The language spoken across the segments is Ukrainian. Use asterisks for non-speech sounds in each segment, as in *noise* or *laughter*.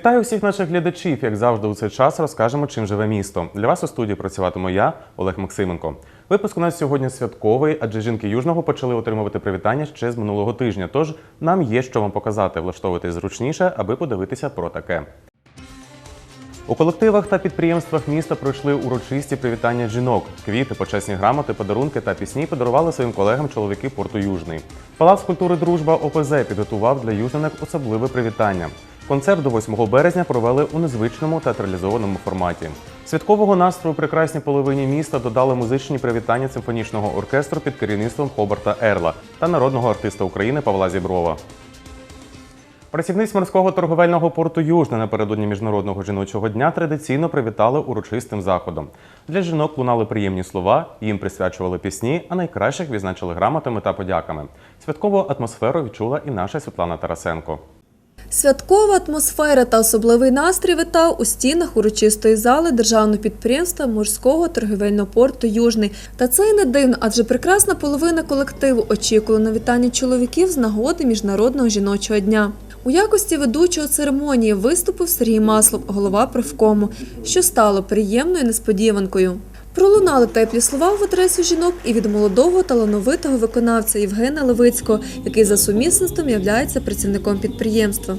Вітаю всіх наших глядачів. Як завжди, у цей час розкажемо, чим живе місто. Для вас у студії працюватиму я, Олег Максименко. Випуск у нас сьогодні святковий, адже жінки Южного почали отримувати привітання ще з минулого тижня. Тож нам є що вам показати. Влаштовуйтесь зручніше, аби подивитися про таке. У колективах та підприємствах міста пройшли урочисті привітання жінок. Квіти, почесні грамоти, подарунки та пісні подарували своїм колегам чоловіки порту Южний. Палац культури Дружба ОПЗ підготував для южненок особливе привітання. Концерт до 8 березня провели у незвичному театралізованому форматі. Святкового настрою прекрасній половині міста додали музичні привітання симфонічного оркестру під керівництвом Хобарта Ерла та народного артиста України Павла Зіброва. Працівниць морського торговельного порту Южне напередодні міжнародного жіночого дня традиційно привітали урочистим заходом. Для жінок лунали приємні слова, їм присвячували пісні, а найкращих відзначили грамотами та подяками. Святкову атмосферу відчула і наша Світлана Тарасенко. Святкова атмосфера та особливий настрій витав у стінах урочистої зали державного підприємства морського торгівельного порту Южний. Та це й не дивно, адже прекрасна половина колективу очікувала на вітання чоловіків з нагоди міжнародного жіночого дня. У якості ведучого церемонії виступив Сергій Маслов, голова профкому, що стало приємною несподіванкою. Пролунали теплі слова в адресу жінок і від молодого талановитого виконавця Євгена Левицького, який за сумісництвом являється працівником підприємства.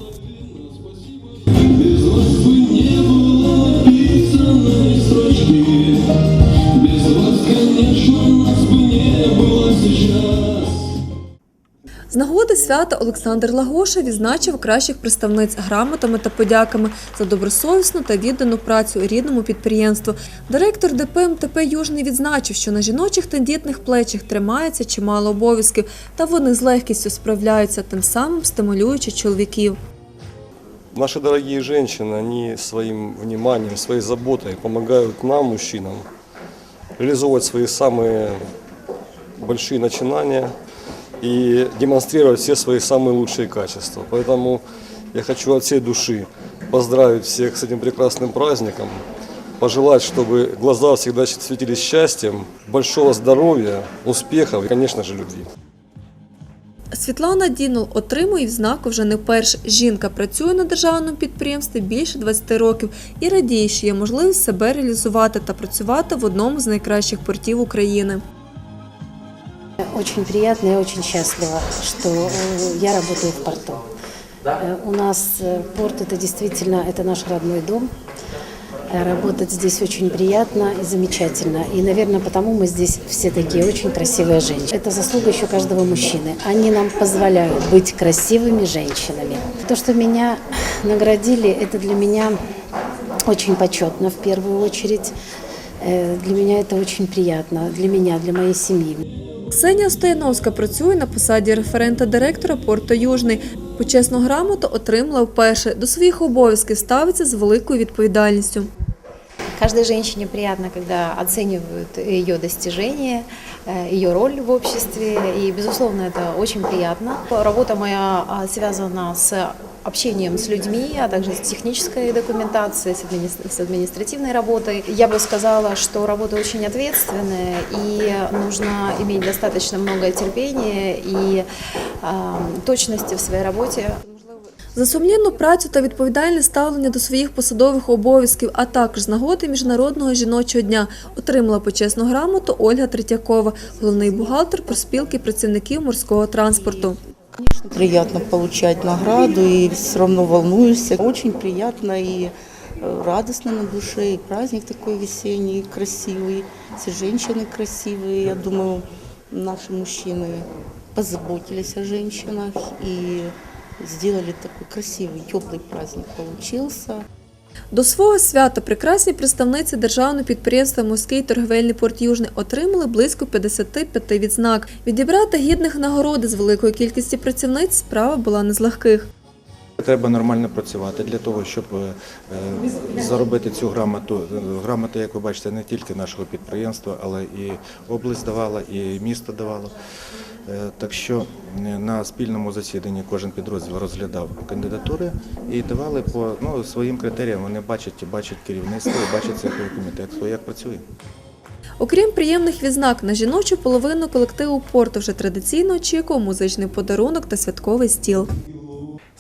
З нагоди свята Олександр Лагоша відзначив кращих представниць грамотами та подяками за добросовісну та віддану працю у рідному підприємству. Директор ДП МТП Южний відзначив, що на жіночих тендітних плечах тримається чимало обов'язків, та вони з легкістю справляються, тим самим стимулюючи чоловіків. Наши дорогие женщины, они своим вниманием, своей заботой помогают нам, мужчинам, реализовывать свои самые большие начинания и демонстрировать все свои самые лучшие качества. Поэтому я хочу от всей души поздравить всех с этим прекрасным праздником, пожелать, чтобы глаза всегда светились счастьем, большого здоровья, успехов и, конечно же, любви. Світлана Дінол отримує відзнаку вже не вперше. Жінка працює на державному підприємстві більше 20 років і радіє, що є можливість себе реалізувати та працювати в одному з найкращих портів України. Очень приятно и очень счастлива, что э, я работаю в порту. Э, У нас э, порт это действительно это наш родной дом. Работать здесь очень приятно и замечательно. И, наверное, потому мы здесь все такие очень красивые женщины. Это заслуга еще каждого мужчины. Они нам позволяют быть красивыми женщинами. То, что меня *laughs* наградили, это для меня очень почетно в первую очередь. Для меня это очень приятно. Для меня, для моей семьи. Ксенія Стояновська працює на посаді референта директора порту Южний. Почесну грамоту отримала вперше. До своїх обов'язків ставиться з великою відповідальністю. Каждой женщине приятно, когда оценивают ее достижения, э, ее роль в обществе, и, безусловно, это очень приятно. Работа моя связана с общением с людьми, а также с технической документацией, с админи- с административной работой. Я бы сказала, что работа очень ответственная, и нужно иметь достаточно много терпения и а, точности в своей работе. За сумлінну працю та відповідальне ставлення до своїх посадових обов'язків, а також з нагоди міжнародного жіночого дня отримала почесну грамоту Ольга Третьякова, головний бухгалтер проспілки працівників морського транспорту. Приятно получать награду и все равно волнуешься. Очень приятно и э, радостно на душе, и праздник такой весенний, красивый, все женщины красивые. Я думаю, наши мужчины позаботились о женщинах и сделали такой красивый, теплый праздник получился. До свого свята прекрасні представниці державного підприємства Морський торговельний порт Южний отримали близько 55 відзнак. Відібрати гідних нагороди з великої кількості працівниць справа була не з легких. Треба нормально працювати для того, щоб е, е, заробити цю грамоту. Грамота, як ви бачите, не тільки нашого підприємства, але і область давала, і місто давало. Е, Так що е, на спільному засіданні кожен підрозділ розглядав кандидатури і давали по ну, своїм критеріям. Вони бачать, бачать керівництво, бачать цеховий комітет, як працює. Окрім приємних відзнак, на жіночу половину колективу порту вже традиційно очікував музичний подарунок та святковий стіл.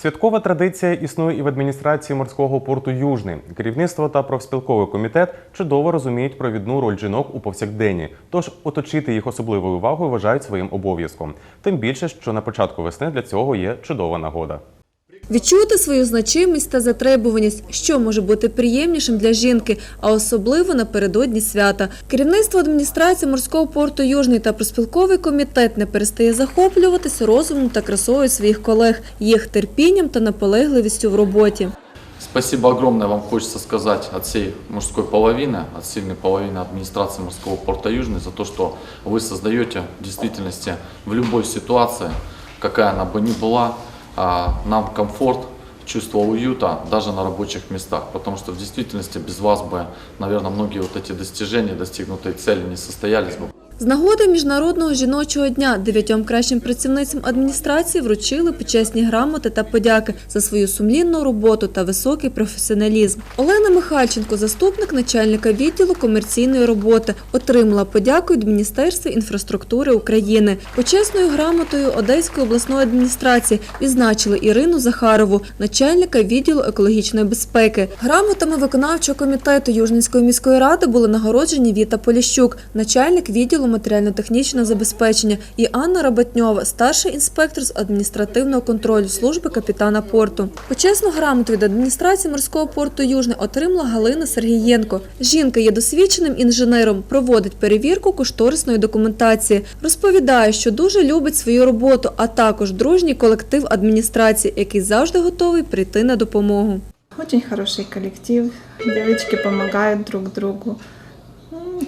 Святкова традиція існує і в адміністрації морського порту Южний. Керівництво та профспілковий комітет чудово розуміють провідну роль жінок у повсякденні, тож оточити їх особливою увагою вважають своїм обов'язком. Тим більше, що на початку весни для цього є чудова нагода. Відчути свою значимість та затребуваність, що може бути приємнішим для жінки, а особливо напередодні свята. Керівництво адміністрації морського порту Южний та проспілковий комітет не перестає захоплюватися розумом та красою своїх колег, їх терпінням та наполегливістю в роботі. Спасибо огромное вам хочется сказать от всей мужской половины, от сильной половины администрации морского порта Южный за то, что вы создаете в действительности в любой ситуации, какая она бы ни была, а, нам комфорт, чувство уюта даже на рабочих местах. Потому что в действительности без вас бы, наверное, многие вот эти достижения, достигнутые цели не состоялись бы. З нагоди Міжнародного жіночого дня дев'ятьом кращим працівницям адміністрації вручили почесні грамоти та подяки за свою сумлінну роботу та високий професіоналізм. Олена Михальченко, заступник начальника відділу комерційної роботи, отримала подяку від Міністерства інфраструктури України. Почесною грамотою Одеської обласної адміністрації відзначили Ірину Захарову, начальника відділу екологічної безпеки. Грамотами виконавчого комітету Южненської міської ради були нагороджені Віта Поліщук, начальник відділу матеріально-технічного забезпечення, і Анна Работньова, старший інспектор з адміністративного контролю служби капітана порту. Почесну грамоту від адміністрації морського порту Южне отримала Галина Сергієнко. Жінка є досвідченим інженером, проводить перевірку кошторисної документації. Розповідає, що дуже любить свою роботу, а також дружній колектив адміністрації, який завжди готовий прийти на допомогу. Очень хороший коллектив, девочки помогают друг другу.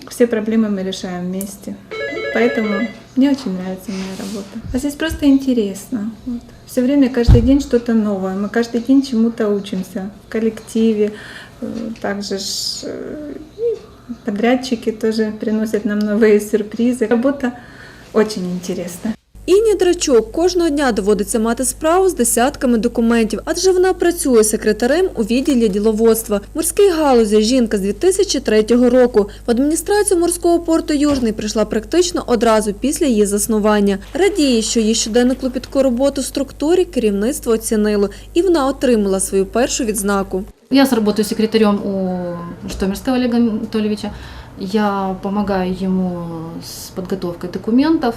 Все проблемы мы решаем вместе. Поэтому мне очень нравится моя работа. А здесь просто интересно. Вот. Все время, каждый день что-то новое. Мы каждый день чему-то учимся в коллективе. Э, Также ж, э, подрядчики тоже приносят нам новые сюрпризы. Работа очень интересная. Інні Драчук кожного дня доводиться мати справу з десятками документів, адже вона працює секретарем у відділі діловодства. В морській галузі жінка з 2003 року. В адміністрацію морського порту Южний прийшла практично одразу після її заснування. Радіє, що її щоденну клопітку роботу в структурі керівництво оцінило, і вона отримала свою першу відзнаку. Я работаю секретарем у Житомирского Олега Анатольевича. Я помогаю ему с подготовкой документов,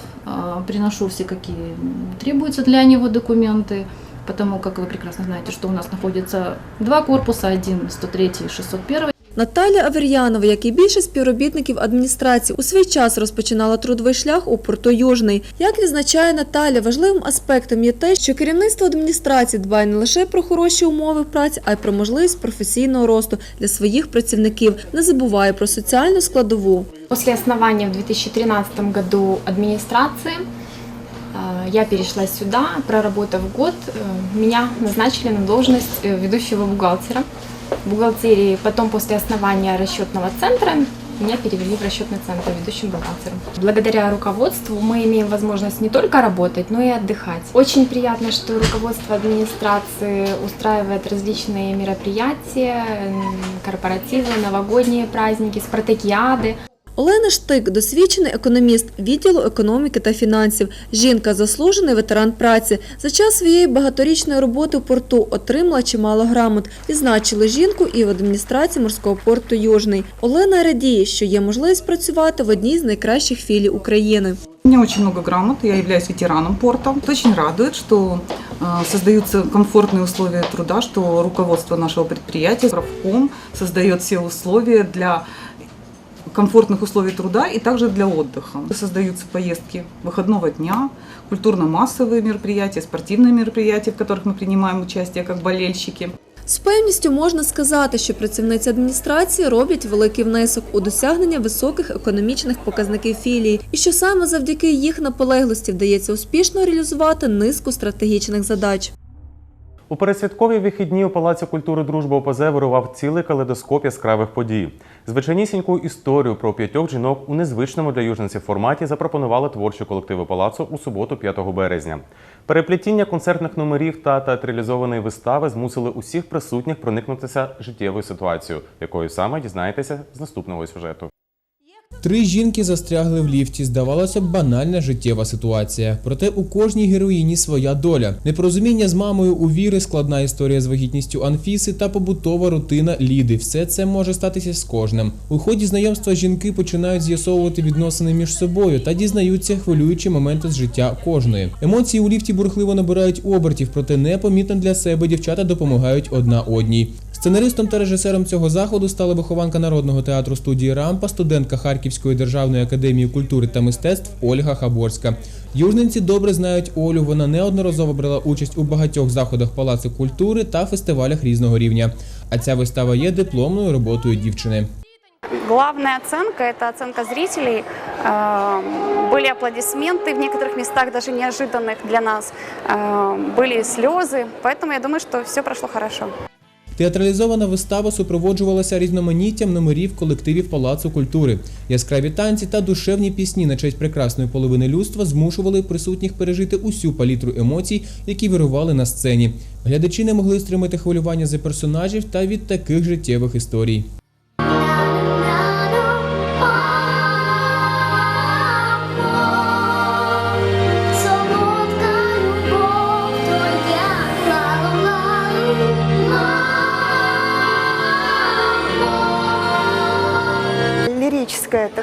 приношу все, какие требуются для него документы, потому как вы прекрасно знаете, что у нас находится два корпуса, один 103 и 601. Наталя Авер'янова, як і більшість співробітників адміністрації, у свій час розпочинала трудовий шлях у порту Южний. Як відзначає Наталя, важливим аспектом є те, що керівництво адміністрації дбає не лише про хороші умови праці, а й про можливість професійного росту для своїх працівників, не забуває про соціальну складову. После основания в 2013 году администрации э, я перешла сюда, проработав год, э, меня назначили на должность э, ведущего бухгалтера в Бухгалтерии. Потом после основания расчетного центра меня перевели в расчетный центр ведущим бухгалтером. Благодаря руководству мы имеем возможность не только работать, но и отдыхать. Очень приятно, что руководство администрации устраивает различные мероприятия, корпоративы, новогодние праздники, спартакиады. Олена Штик, досвідчений економіст відділу економіки та фінансів. Жінка заслужений ветеран праці. За час своєї багаторічної роботи в порту отримала чимало грамот. Відзначили жінку і в адміністрації морського порту Южний. Олена радіє, що є можливість працювати в одній з найкращих філій України. У меня очень много грамот, я являюсь ветераном порта. Это очень радует, что э, создаются комфортные условия труда, что руководство нашего предприятия, правком, создает все условия для комфортных условий труда и также для отдыха. Создаются поездки выходного дня, культурно-массовые мероприятия, спортивные мероприятия, в которых мы принимаем участие как болельщики. З певністю можна сказати, що працівниці адміністрації роблять великий внесок у досягнення високих економічних показників філії, і що саме завдяки їх наполеглості вдається успішно реалізувати низку стратегічних задач. У передсвяткові вихідні у Палаці культури Дружба ОПЗ вирував цілий калейдоскоп яскравих подій. Звичайнісіньку історію про п'ятьох жінок у незвичному для южненців форматі запропонували творчі колективи палацу у суботу, 5 березня. Переплетіння концертних номерів та театралізованої вистави змусили усіх присутніх проникнутися життєвою ситуацією, якою саме дізнаєтеся з наступного сюжету. Три жінки застрягли в ліфті. Здавалося б, банальна життєва ситуація. Проте у кожній героїні своя доля. Непорозуміння з мамою у віри, складна історія з вагітністю Анфіси та побутова рутина Ліди. Все це може статися з кожним. У ході знайомства жінки починають з'ясовувати відносини між собою та дізнаються хвилюючі моменти з життя кожної. Емоції у ліфті бурхливо набирають обертів, проте непомітно для себе дівчата допомагають одна одній. Сценаристом та режисером цього заходу стала вихованка народного театру студії Рампа, студентка Харківської державної академії культури та мистецтв Ольга Хаборська. Южненці добре знають Олю. Вона неодноразово брала участь у багатьох заходах Палацу культури та фестивалях різного рівня. А ця вистава є дипломною роботою дівчини. Главная оценка – это оценка зрителей. Э, Были аплодисменты в некоторых местах, даже неожиданных для нас. Э, Были слезы. Поэтому я думаю, что все прошло хорошо. Театралізована вистава супроводжувалася різноманіттям номерів колективів Палацу культури. Яскраві танці та душевні пісні на честь прекрасної половини людства змушували присутніх пережити усю палітру емоцій, які вирували на сцені. Глядачі не могли стримати хвилювання за персонажів та від таких життєвих історій.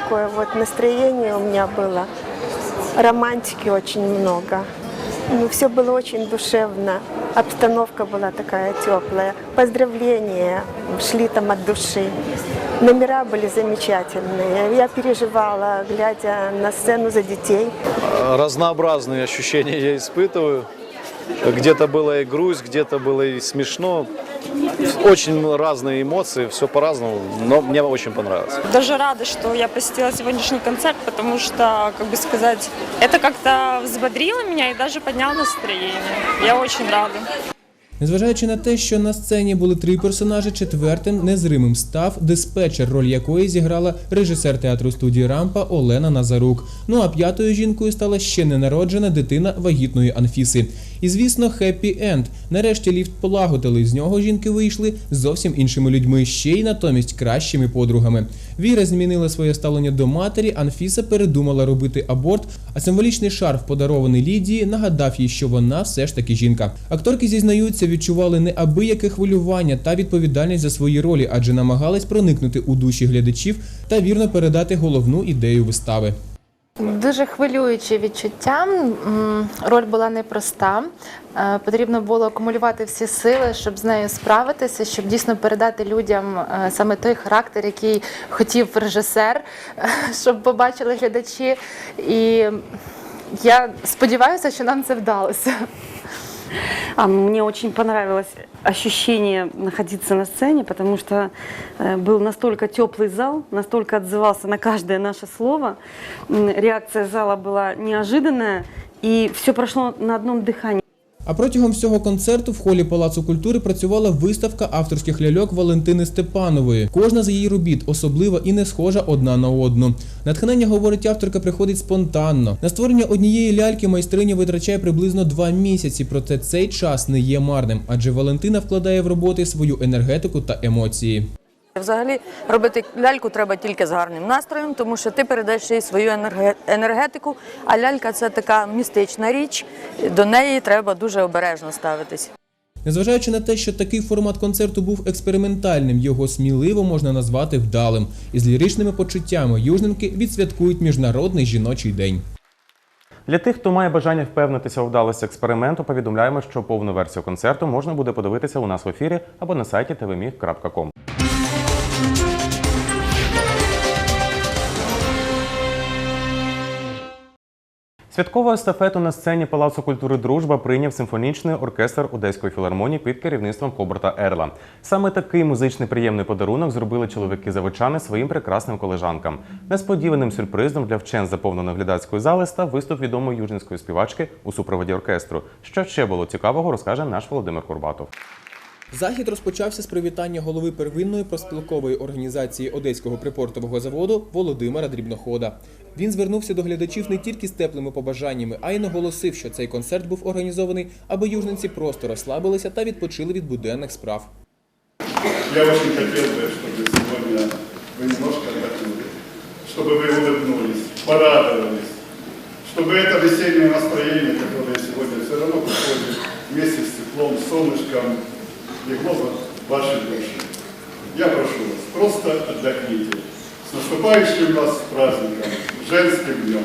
Такое вот настроение у меня было. Романтики очень много. Ну, все было очень душевно. Обстановка была такая теплая. Поздравления шли там от души. Номера были замечательные. Я переживала, глядя на сцену за детей. разнообразные ощущения я испытываю. Где-то было и грусть, где-то было и смешно. Очень разные эмоции, все по-разному, но мне очень понравилось. Даже рада, что я посетила сегодняшний концерт, потому что, как бы сказать, это как-то взбодрило меня и даже подняло настроение. Я очень рада. Незважаючи на те, що на сцені були три персонажі, четвертим незримим став диспетчер, роль якої зіграла режисер театру студії Рампа Олена Назарук. Ну а п'ятою жінкою стала ще ненароджена дитина вагітної Анфіси. І звісно, хеппі енд. Нарешті ліфт полагодили. З нього жінки вийшли зовсім іншими людьми, ще й натомість кращими подругами. Віра змінила своє ставлення до матері. Анфіса передумала робити аборт, а символічний шарф, подарований Лідії, нагадав їй, що вона все ж таки жінка. Акторки зізнаються, відчували неабияке хвилювання та відповідальність за свої ролі, адже намагались проникнути у душі глядачів та вірно передати головну ідею вистави. Дуже хвилюючі відчуття. Роль була непроста. Е, Потрібно було акумулювати всі сили, щоб з нею справитися, щоб дійсно передати людям е, саме той характер, який хотів режисер, е, щоб побачили глядачі. І я сподіваюся, що нам це вдалося. А мне очень понравилось ощущение находиться на сцене, потому что э, был настолько теплый зал, настолько отзывался на каждое наше слово. М, Реакция зала была неожиданная, и все прошло на одном дыхании. А протягом всього концерту в холі Палацу культури працювала виставка авторських ляльок Валентини Степанової. Кожна з її робіт особлива і не схожа одна на одну. Натхнення, говорить авторка, приходить спонтанно. На створення однієї ляльки майстриня витрачає приблизно два місяці, проте цей час не є марним, адже Валентина вкладає в роботи свою енергетику та емоції. Взагалі робити ляльку треба тільки з гарним настроєм, тому що ти передаєш їй свою енергетику, а лялька це така містична річ, до неї треба дуже обережно ставитись. Незважаючи на те, що такий формат концерту був експериментальним, його сміливо можна назвати вдалим. Із ліричними почуттями южненки відсвяткують міжнародний жіночий день. Для тих, хто має бажання впевнитися у вдалості експерименту, повідомляємо, що повну версію концерту можна буде подивитися у нас в ефірі або на сайті tvmig.com. Святкову естафету на сцені Палацу культури Дружба прийняв симфонічний оркестр Одеської філармонії під керівництвом Коберта Ерла. Саме такий музичний приємний подарунок зробили чоловіки заводчани своїм прекрасним колежанкам. Несподіваним сюрпризом для вчен заповненої глядацької зали став виступ відомої южненської співачки у супроводі оркестру. Що ще було цікавого, розкаже наш Володимир Курбатов. Захід розпочався з привітання голови первинної проспілкової організації Одеського припортового заводу Володимира Дрібнохода. Він звернувся до глядачів не тільки з теплими побажаннями, а й наголосив, що цей концерт був організований, аби южненці просто розслабилися та відпочили від буденних справ. Я очень хотел бы, чтобы сегодня вы немножко отдохнули, чтобы вы улыбнулись, порадовались, чтобы это весеннее настроение, которое сегодня все равно приходит вместе с теплом, солнышком, легло в ваши души. Я прошу вас, просто отдохните. С наступающим вас праздником, Женским днем!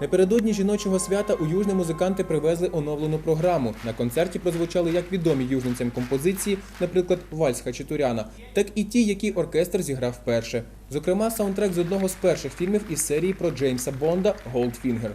Напередодні жіночого свята у Южне музиканти привезли оновлену програму. На концерті прозвучали як відомі южницям композиції, наприклад, Вальс Хачатуряна, так і ті, які оркестр зіграв вперше. Зокрема, саундтрек з одного з перших фільмів із серії про Джеймса Бонда Голдфінгер.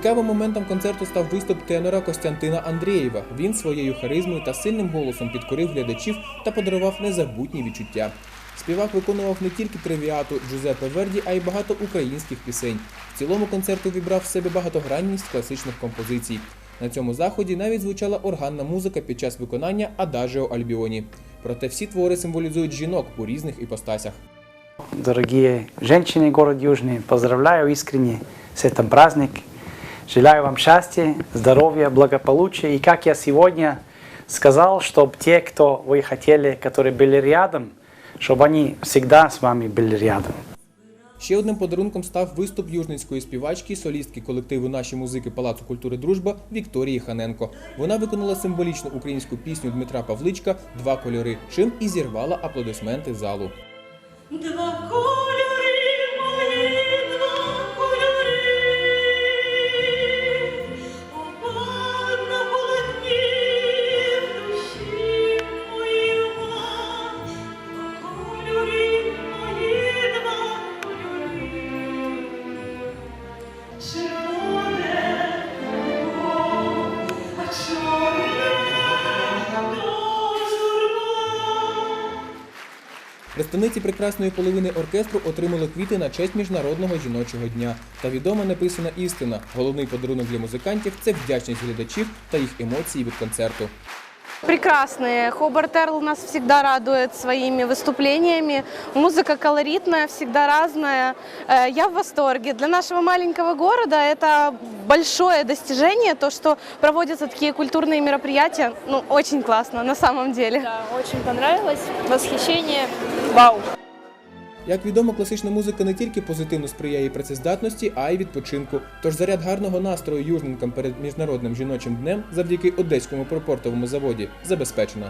Цікавим моментом концерту став виступ тенора Костянтина Андрієва. Він своєю харизмою та сильним голосом підкорив глядачів та подарував незабутні відчуття. Співак виконував не тільки тривіату Джузеппе Верді, а й багато українських пісень. В цілому концерт увібрав в себе багатогранність класичних композицій. На цьому заході навіть звучала органна музика під час виконання Адажіо Альбіоні. Проте всі твори символізують жінок у різних іпостасях. Дорогие женщины город Южный, поздравляю искренне с этим праздник. Желаю вам счастья, здоровья, благополучия. И как я сегодня сказал, чтобы те, кто вы хотели, которые были рядом, чтобы они всегда с вами были рядом. Ще одним подарунком став виступ южницької співачки, солістки колективу Наші музики Палацу культури Дружба Вікторії Ханенко. Вона виконала символічну українську пісню Дмитра Павличка Два кольори, чим і зірвала аплодисменти залу. Два кольори Представниці прекрасної половини оркестру отримали квіти на честь міжнародного жіночого дня. Та відома написана істина. Головний подарунок для музикантів це вдячність глядачів та їх емоції від концерту Прекрасные. Хобарт Эрл нас всегда радует своими выступлениями. Музыка колоритная, всегда разная. Э, Я в восторге. Для нашего маленького города это большое достижение, то, что проводятся такие культурные мероприятия. Ну, очень классно, на самом деле. Да, очень понравилось. Восхищение. Вау. Як відомо, класична музика не тільки позитивно сприяє працездатності, а й відпочинку. Тож заряд гарного настрою южненкам перед міжнародним жіночим днем завдяки одеському пропортовому заводі забезпечено.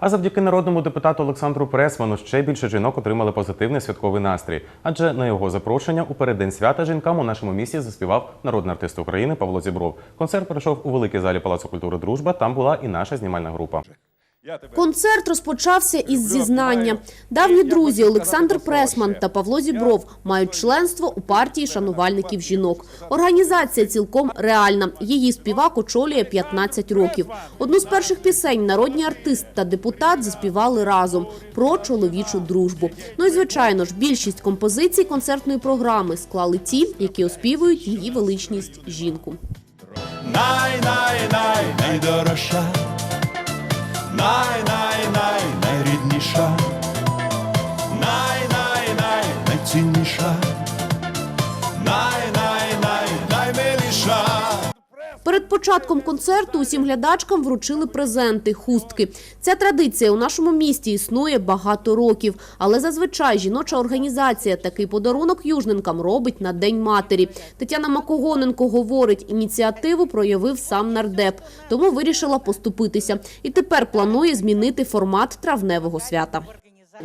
А завдяки народному депутату Олександру Пресману ще більше жінок отримали позитивний святковий настрій. Адже на його запрошення у переддень свята жінкам у нашому місті заспівав народний артист України Павло Зібров. Концерт пройшов у великій залі Палацу культури Дружба. Там була і наша знімальна група. Концерт розпочався із зізнання. Давні друзі Олександр Пресман та Павло Зібров мають членство у партії шанувальників жінок. Організація цілком реальна. Її співак очолює 15 років. Одну з перших пісень народні артист та депутат заспівали разом про чоловічу дружбу. Ну і звичайно ж, більшість композицій концертної програми склали ті, які оспівують її величність жінку. Най-най-най, найдорожча, най-най-най, найрідніша, най-най-най, найцінніша, най-най-най, наймиліша. Перед початком концерту усім глядачкам вручили презенти, хустки. Ця традиція у нашому місті існує багато років, але зазвичай жіноча організація такий подарунок южненкам робить на День матері. Тетяна Макогоненко говорить, ініціативу проявив сам нардеп, тому вирішила поступитися. І тепер планує змінити формат травневого свята.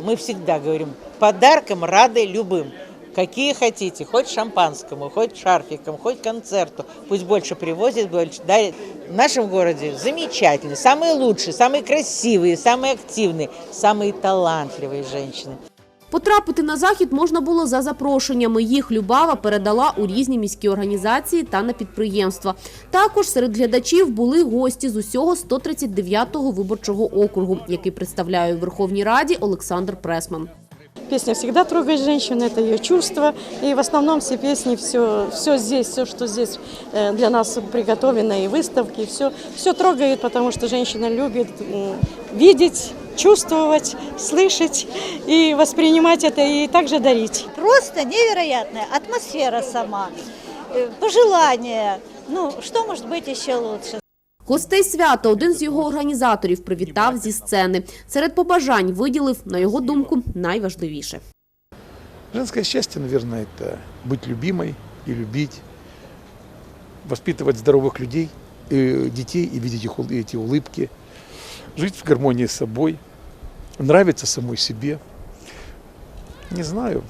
Мы всегда говорим, подаркам рады любым. Какие хотите, хоть шампанскому, хоть шарфиком, хоть концерту. Пусть больше привозят, больше дарят. В нашем городе замечательные, самые лучшие, самые красивые, самые активные, самые талантливые женщины. Потрапити на захід можна було за запрошеннями. Їх Любава передала у різні міські організації та на підприємства. Також серед глядачів були гості з усього 139-го виборчого округу, який представляє у Верховній Раді Олександр Пресман. Песня всегда трогает женщину, это ее чувство. И в основном все песни, все, все здесь, все, что здесь э, для нас приготовлено, и выставки, все, все трогает, потому что женщина любит м, видеть чувствовать, слышать и воспринимать это и также дарить. Просто невероятная атмосфера сама, э, пожелания. Ну, что может быть еще лучше? Гостей свята один з його організаторів привітав зі сцени. Серед побажань виділив, на його думку, найважливіше. Женское счастье, наверное, это быть любимой и любить, воспитывать здоровых людей, э, детей и видеть их, ул- эти улыбки, жить в гармонии с собой, нравиться самой себе. Не знаю,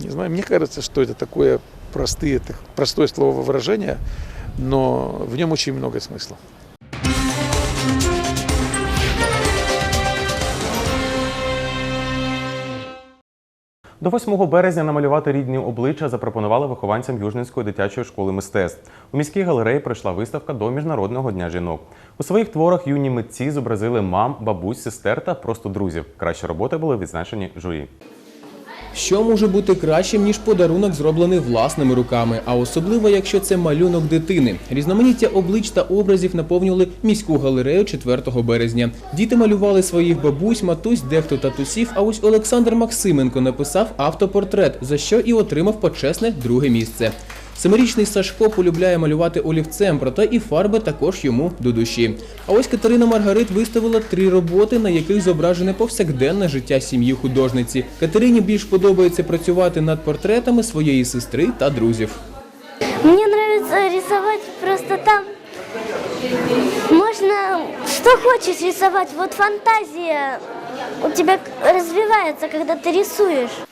не знаю, мне кажется, что это такое простые, так- простое слововыражение, но в нем очень много смысла. До 8 березня намалювати рідні обличчя запропонували вихованцям Южненської дитячої школи мистецтв. У міській галереї пройшла виставка до Міжнародного дня жінок. У своїх творах юні митці зобразили мам, бабусь, сестер та просто друзів. Кращі роботи були відзначені журі. Що може бути кращим, ніж подарунок, зроблений власними руками, а особливо, якщо це малюнок дитини. Різноманіття облич та образів наповнювали міську галерею 4 березня. Діти малювали своїх бабусь, матусь, дехто татусів. А ось Олександр Максименко написав автопортрет, за що і отримав почесне друге місце. Семирічний Сашко полюбляє малювати олівцем, проте і фарби також йому до душі. А ось Катерина Маргарит виставила три роботи, на яких зображене повсякденне життя сім'ї художниці. Катерині більш подобається працювати над портретами своєї сестри та друзів. Мне нравится рисовать просто там. Можно что хочешь рисовать. Вот фантазия у тебя развивается, когда ты рисуешь.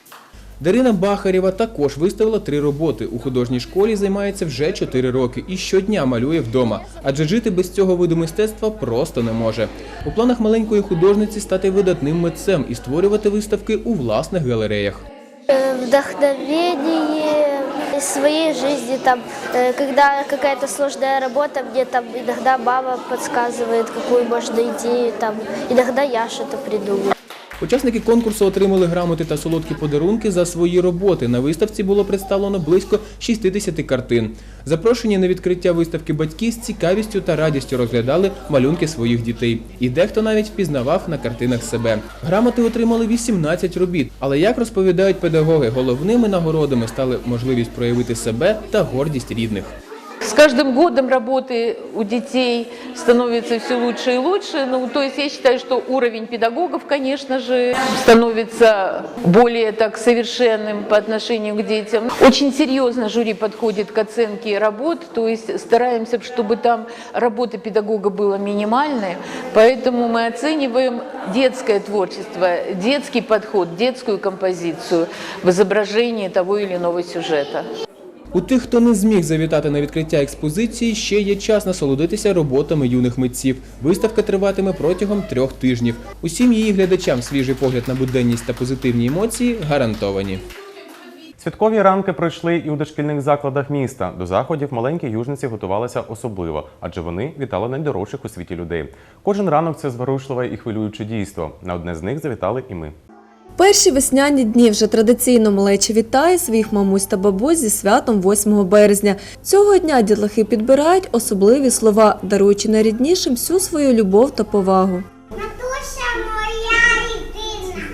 Дарина Бахарєва також виставила три роботи. У художній школі займається вже 4 роки і щодня малює вдома, адже жити без цього виду мистецтва просто не може. У планах маленької художниці стати видатним митцем і створювати виставки у власних галереях. Э, Вдохновение из своей жизни, там, э, когда какая-то сложная работа, мне там иногда мама подсказывает, какую можно идею, там, иногда я что-то придумаю. Учасники конкурсу отримали грамоти та солодкі подарунки за свої роботи. На виставці було представлено близько 60 картин. Запрошені на відкриття виставки батьки з цікавістю та радістю розглядали малюнки своїх дітей. І дехто навіть впізнавав на картинах себе. Грамоти отримали 18 робіт. Але як розповідають педагоги, головними нагородами стали можливість проявити себе та гордість рідних. С каждым годом работы у детей становится все лучше и лучше. Ну, то есть я считаю, что уровень педагогов, конечно же, становится более так совершенным по отношению к детям. Очень серьезно жюри подходит к оценке работ, то есть стараемся, чтобы там работа педагога была минимальная. Поэтому мы оцениваем детское творчество, детский подход, детскую композицию в изображении того или иного сюжета. У тих, хто не зміг завітати на відкриття експозиції, ще є час насолодитися роботами юних митців. Виставка триватиме протягом трьох тижнів. Усім її глядачам свіжий погляд на буденність та позитивні емоції гарантовані. Святкові ранки пройшли і у дошкільних закладах міста. До заходів маленькі южниці готувалися особливо, адже вони вітали найдорожчих у світі людей. Кожен ранок це зворушливе і хвилююче дійство. На одне з них завітали і ми. Перші весняні дні вже традиційно малечі вітає своїх мамусь та бабусь зі святом 8 березня. Цього дня дітлахи підбирають особливі слова, даруючи найріднішим всю свою любов та повагу. Матуся моя єдина,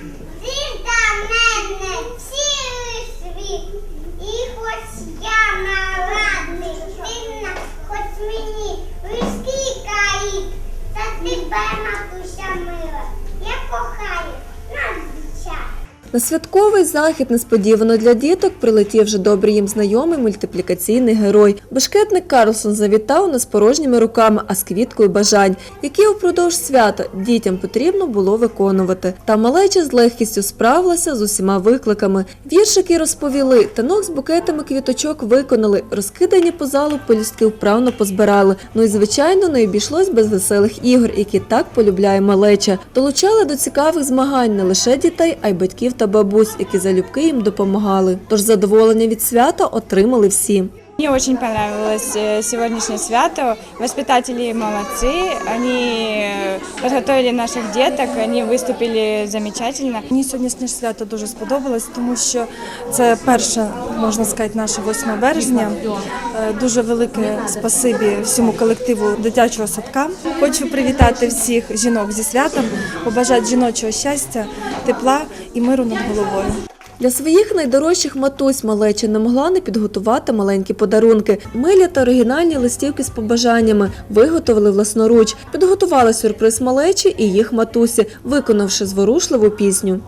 ти до мене цілий світ. І хоч я нарадний сильна, хоч мені листи каїть, та тебе, матуся мила, я кохаю надзвичайно. На святковий захід несподівано для діток прилетів вже добрий їм знайомий мультиплікаційний герой. Бешкетник Карлсон завітав не з порожніми руками, а з квіткою бажань, які упродовж свята дітям потрібно було виконувати. Та малеча з легкістю справилася з усіма викликами. Віршики розповіли, танок з букетами квіточок виконали, розкидані по залу полюстки вправно позбирали. Ну і звичайно не обійшлось без веселих ігор, які так полюбляє малеча. Долучали до цікавих змагань не лише дітей, а й батьків та бабусь, які залюбки їм допомагали. Тож задоволення від свята отримали всі. Мне очень понравилось э, сегодняшнее свято. Воспитатели молодцы, они э, подготовили наших деток, они выступили замечательно. Мені сьогоднішнє свято дуже сподобалось, тому що це перше, можна сказати, наше 8 березня. Е, Дуже велике спасибі всьому колективу дитячого садка. Хочу привітати всіх жінок зі святом, побажати жіночого щастя, тепла і миру над головою. Для своїх найдорожчих матусь малеча не могла не підготувати маленькі подарунки. Милі та оригінальні листівки з побажаннями виготовили власноруч. Підготували сюрприз малечі і їх матусі, виконавши зворушливу пісню.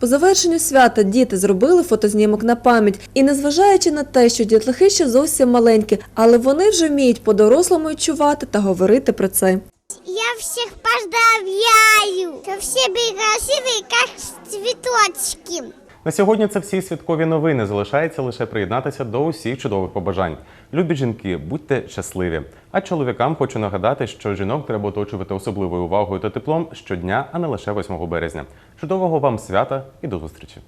По завершенню свята діти зробили фотознімок на пам'ять. І незважаючи на те, що дітлахи ще зовсім маленькі, але вони вже вміють по-дорослому відчувати та говорити про це. Я всех поздравляю, что все были красивые, как цветочки. На сьогодні це всі святкові новини. Залишається лише приєднатися до усіх чудових побажань. Любі жінки, будьте щасливі. А чоловікам хочу нагадати, що жінок треба оточувати особливою увагою та теплом щодня, а не лише 8 березня. Чудового вам свята і до зустрічі!